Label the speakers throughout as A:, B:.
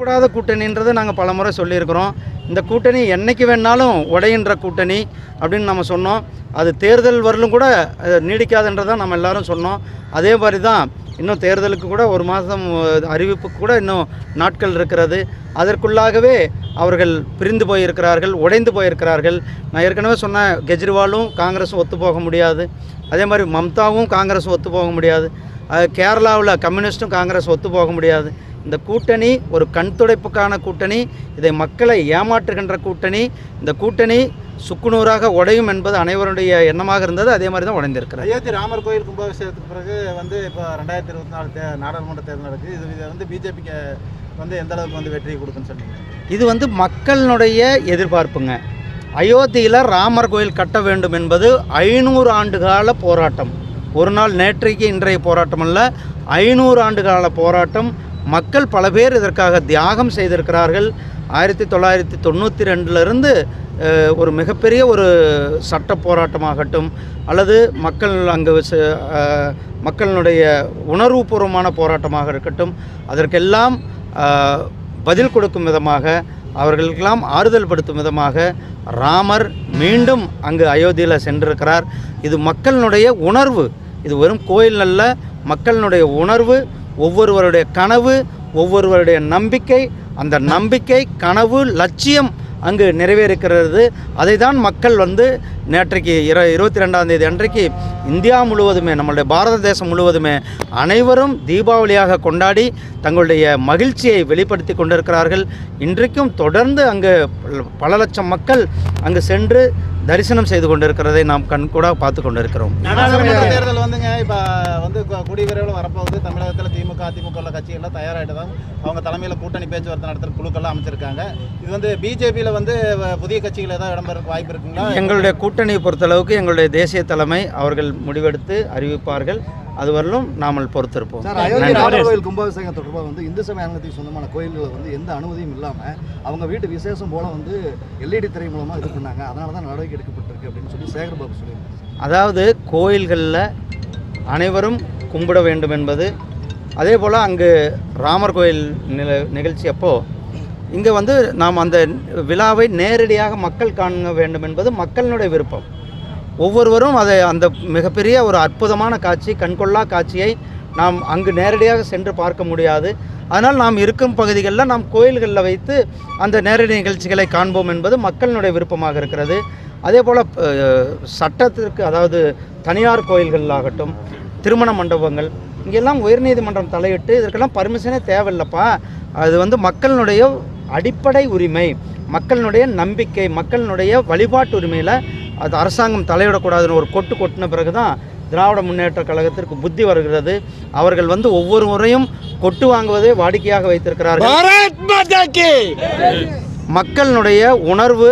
A: கூடாத கூட்டணின்றதை நாங்கள் பல முறை சொல்லியிருக்கிறோம். இந்த கூட்டணி என்றைக்கு வேணாலும் உடையின்ற கூட்டணி அப்படின்னு நம்ம சொன்னோம். அது தேர்தல் வரலும் கூட நீடிக்காதுன்றதான் நம்ம எல்லாரும் சொன்னோம். அதே மாதிரி தான் இன்னும் தேர்தலுக்கு கூட ஒரு மாதம் அறிவிப்புக்கு கூட இன்னும் நாட்கள் இருக்கிறது. அதற்குள்ளாகவே அவர்கள் பிரிந்து போயிருக்கிறார்கள் உடைந்து போயிருக்கிறார்கள். நான் ஏற்கனவே சொன்ன கெஜ்ரிவாலும் காங்கிரஸும் ஒத்து போக முடியாது. அதே மாதிரி மம்தாவும் காங்கிரஸும் ஒத்து போக முடியாது. கேரளாவில் கம்யூனிஸ்ட்டும் காங்கிரஸ் ஒத்து போக முடியாது. இந்த கூட்டணி ஒரு கண் துடைப்புக்கான கூட்டணி இதை மக்களை ஏமாற்றுகின்ற கூட்டணி இந்த கூட்டணி சுக்குநூறாக உடையும் என்பது அனைவருடைய எண்ணமாக இருந்தது அதே மாதிரி தான் உடைந்திருக்கிறது.
B: அயோத்தி ராமர் கோயில் கும்பாபிஷேகத்துக்கு பிறகு வந்து இப்போ ரெண்டாயிரத்தி இருபத்தி நாலு தே நாடாளுமன்ற தேர்தல் நடக்குது. இது இது வந்து பிஜேபிக்கு வந்து எந்த அளவுக்கு வந்து வெற்றி கொடுக்குன்னு சொன்னீங்க?
A: இது வந்து மக்களினுடைய எதிர்பார்ப்புங்க. அயோத்தியில் ராமர் கோயில் கட்ட வேண்டும் என்பது ஐநூறு ஆண்டு கால போராட்டம். ஒரு நாள் நேற்றைக்கு இன்றைய போராட்டம் அல்ல ஐநூறு ஆண்டு கால போராட்டம் மக்கள் பல பேர் இதற்காக தியாகம் செய்திருக்கிறார்கள். ஆயிரத்தி தொள்ளாயிரத்தி தொண்ணூற்றி ரெண்டுலேருந்து ஒரு மிகப்பெரிய ஒரு சட்ட போராட்டமாகட்டும் அல்லது மக்கள் அங்கு மக்களுடைய மக்களினுடைய உணர்வுபூர்வமான போராட்டமாக இருக்கட்டும் அதற்கெல்லாம் பதில் கொடுக்கும் விதமாக அவர்களுக்கெல்லாம் ஆறுதல் படுத்தும் விதமாக ராமர் மீண்டும் அங்கு அயோத்தியில் சென்றிருக்கிறார். இது மக்களினுடைய உணர்வு. இது வெறும் கோயில் அல்ல மக்களினுடைய உணர்வு ஒவ்வொருவருடைய கனவு ஒவ்வொருவருடைய நம்பிக்கை அந்த நம்பிக்கை கனவு லட்சியம் அங்கு நிறைவேறுகிறது. அதை தான் மக்கள் வந்து நேற்றைக்கு இர இருபத்தி ரெண்டாம் தேதி அன்றைக்கு இந்தியா முழுவதுமே நம்மளுடைய பாரத தேசம் முழுவதுமே அனைவரும் தீபாவளியாக கொண்டாடி தங்களுடைய மகிழ்ச்சியை வெளிப்படுத்தி கொண்டிருக்கிறார்கள். இன்றைக்கும் தொடர்ந்து அங்கு பல லட்சம் மக்கள் அங்கு சென்று தரிசனம் செய்து கொண்டிருக்கிறதை நாம் கண்கூட பார்த்து கொண்டிருக்கிறோம்.
B: நாடாளுமன்ற தேர்தல் வந்துங்க இப்போ வந்து கூடிய விரைவில் வரப்போகுது. தமிழகத்தில் திமுக அதிமுக உள்ள கட்சிகள்லாம் தயாராகிட்டு தான் அவங்க தலைமையில் கூட்டணி பேச்சுவார்த்தை நடத்துகிற குழுக்கள்லாம் அமைச்சிருக்காங்க. இது வந்து பிஜேபியில் வந்து புதிய கட்சிகள் ஏதாவது இடம்பெறக்கு வாய்ப்பு இருக்குங்களா?
A: எங்களுடைய கூட்டணியை பொறுத்தளவுக்கு எங்களுடைய தேசிய தலைமை அவர்கள் முடிவெடுத்து அறிவிப்பார்கள். அதுவரையிலும் நாமல் பொறுத்திருப்போம்.
C: கோயில் கும்பாபிஷேகம் தொடர்பாக வந்து இந்து சமய அறநிலையத்துக்கு சொந்தமான கோயில்களை வந்து எந்த அனுமதியும் இல்லாமல் அவங்க வீட்டு விசேஷம் போல வந்து எல்இடி திரை மூலமாக இது பண்ணாங்க. அதனால தான் நடவடிக்கை எடுக்கப்பட்டிருக்கு அப்படின்னு சொல்லி சேகர் பாபு
A: அதாவது கோயில்களில் அனைவரும் கும்பிட வேண்டும் என்பது அதே போல் அங்கு ராமர் கோயில் நில நிகழ்ச்சி அப்போ இங்கே வந்து நாம் அந்த விழாவை நேரடியாக மக்கள் காண வேண்டும் என்பது மக்களினுடைய விருப்பம். ஒவ்வொருவரும் அதை அந்த மிகப்பெரிய ஒரு அற்புதமான காட்சி கண்கொள்ளா காட்சியை நாம் அங்கு நேரடியாக சென்று பார்க்க முடியாது. அதனால் நாம் இருக்கும் பகுதிகளில் நாம் கோயில்களில் வைத்து அந்த நேரடி நிகழ்ச்சிகளை காண்போம் என்பது மக்களினுடைய விருப்பமாக இருக்கிறது. அதே போல் சட்டத்திற்கு அதாவது தனியார் கோயில்களாகட்டும் திருமண மண்டபங்கள் இங்கெல்லாம் உயர்நீதிமன்றம் தலையிட்டு இதற்கெல்லாம் பர்மிஷனே தேவையில்லப்பா. அது வந்து மக்களினுடைய அடிப்படை உரிமை மக்களினுடைய நம்பிக்கை மக்களினுடைய வழிபாட்டு உரிமையில் அது அரசாங்கம் தலையிடக்கூடாதுன்னு ஒரு கொட்டு கொட்டின பிறகு தான் திராவிட முன்னேற்ற கழகத்திற்கு புத்தி வருகிறது. அவர்கள் வந்து ஒவ்வொரு முறையும் கொட்டு வாங்குவதை வாடிக்கையாக வைத்திருக்கிறார்கள். மக்களினுடைய உணர்வு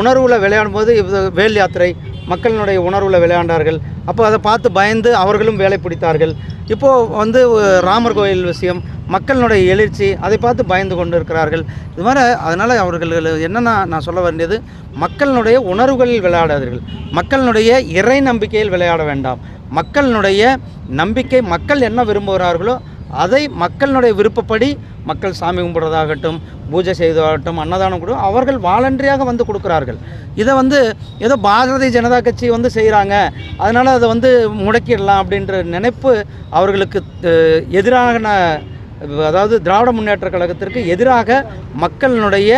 A: உணர்வில் விளையாடும்போது இது வேல் யாத்திரை மக்களினுடைய உணர்வில் விளையாண்டார்கள். அப்போ அதை பார்த்து பயந்து அவர்களும் வேலை பிடித்தார்கள். இப்போது வந்து ராமர் கோயில் விஷயம் மக்களினுடைய எழுச்சி அதை பார்த்து பயந்து கொண்டு இருக்கிறார்கள். இது மாதிரி அதனால் அவர்கள் என்னென்னா நான் சொல்ல வேண்டியது மக்களினுடைய உணர்வுகளில் விளையாடாதீர்கள். மக்களினுடைய இறை நம்பிக்கையில் விளையாட வேண்டாம். மக்களினுடைய நம்பிக்கை மக்கள் என்ன விரும்புகிறார்களோ அதை மக்களினுடைய விருப்பப்படி மக்கள் சாமி கும்பிட்றதாகட்டும் பூஜை செய்ததாகட்டும் அன்னதானம் கூட அவர்கள் வாலண்டரியாக வந்து கொடுக்குறார்கள். இதை வந்து ஏதோ பாரதிய ஜனதா கட்சி வந்து செய்கிறாங்க அதனால் அதை வந்து முடக்கிடலாம் அப்படின்ற நினைப்பு அவர்களுக்கு எதிரான அதாவது திராவிட முன்னேற்ற கழகத்திற்கு எதிராக மக்களினுடைய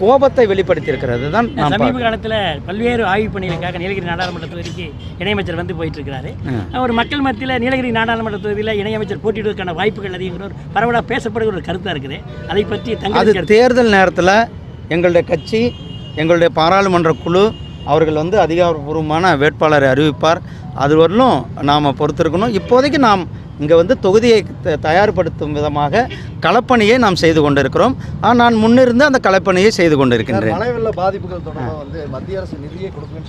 A: கோபத்தை வெளிப்படுத்தியிருக்கிறது தான்
D: சமீப. காலத்தில் பல்வேறு ஆய்வுப் பணிகளுக்காக நீலகிரி நாடாளுமன்ற தொகுதிக்கு இணையமைச்சர் வந்து போயிட்டு இருக்கிறாரு ஒரு மக்கள் மத்தியில் நீலகிரி நாடாளுமன்ற தொகுதியில் இணையமைச்சர் போட்டியிடுவதற்கான வாய்ப்புகள் அதிகங்கிற ஒரு பரவலாக பேசப்படுகிற ஒரு கருத்தாக இருக்குது. அதை பற்றி
A: அது தேர்தல் நேரத்தில் எங்களுடைய கட்சி எங்களுடைய பாராளுமன்ற குழு அவர்கள் வந்து அதிகாரப்பூர்வமான வேட்பாளரை அறிவிப்பார். அது வரலும் நாம் பொறுத்திருக்கணும். இப்போதைக்கு நாம் இங்கே வந்து தொகுதியை தயார்படுத்தும் விதமாக களப்பணியை நாம் செய்து கொண்டிருக்கிறோம். நான் முன்னிருந்து அந்த களப்பணியை செய்து கொண்டிருக்கின்றேன்.
C: பாதிப்புகள் வந்து மத்திய அரசு நிதியை கொடுக்குன்னு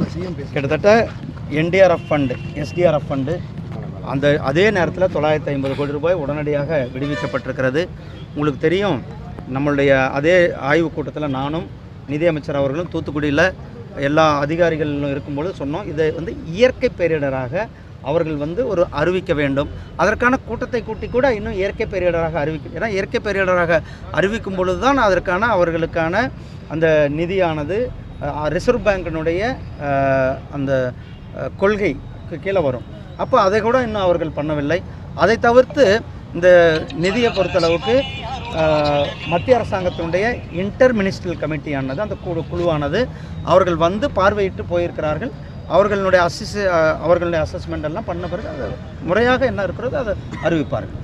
C: பேசி
A: கிட்டத்தட்ட என்டிஆர்எஃப் ஃபண்டு எஸ்டிஆர்எஃப் ஃபண்டு அந்த அதே நேரத்தில் தொள்ளாயிரத்தி ஐம்பது கோடி ரூபாய் உடனடியாக விடுவிக்கப்பட்டிருக்கிறது. உங்களுக்கு தெரியும் நம்மளுடைய அதே ஆய்வுக் கூட்டத்தில் நானும் நிதியமைச்சர் அவர்களும் தூத்துக்குடியில் எல்லா அதிகாரிகளும் இருக்கும்போது சொன்னோம். இதை வந்து இயற்கை பேரிடராக அவர்கள் வந்து ஒரு அறிவிக்க வேண்டும். அதற்கான கூட்டத்தை கூட்டி கூட இன்னும் இயற்கை பேரிடராக அறிவிக்க ஏன்னா இயற்கை பேரிடராக அறிவிக்கும் பொழுது தான் அதற்கான அவர்களுக்கான அந்த நிதியானது ரிசர்வ் பேங்கினுடைய அந்த கொள்கைக்கு கீழே வரும். அப்போ அதை கூட இன்னும் அவர்கள் பண்ணவில்லை. அதை தவிர்த்து இந்த நிதியை பொறுத்தளவுக்கு மத்திய அரசாங்கத்தினுடைய இன்டர் மினிஸ்ட்ரல் கமிட்டியானது அந்த குழு குழுவானது அவர்கள் வந்து பார்வையிட்டு போயிருக்கிறார்கள். அவர்களுடைய அசிஸ் அவர்களுடைய அசஸ்மெண்ட் எல்லாம் பண்ண பிறகு அது முறையாக என்ன இருக்கிறதோ அதை அறிவிப்பார்கள்.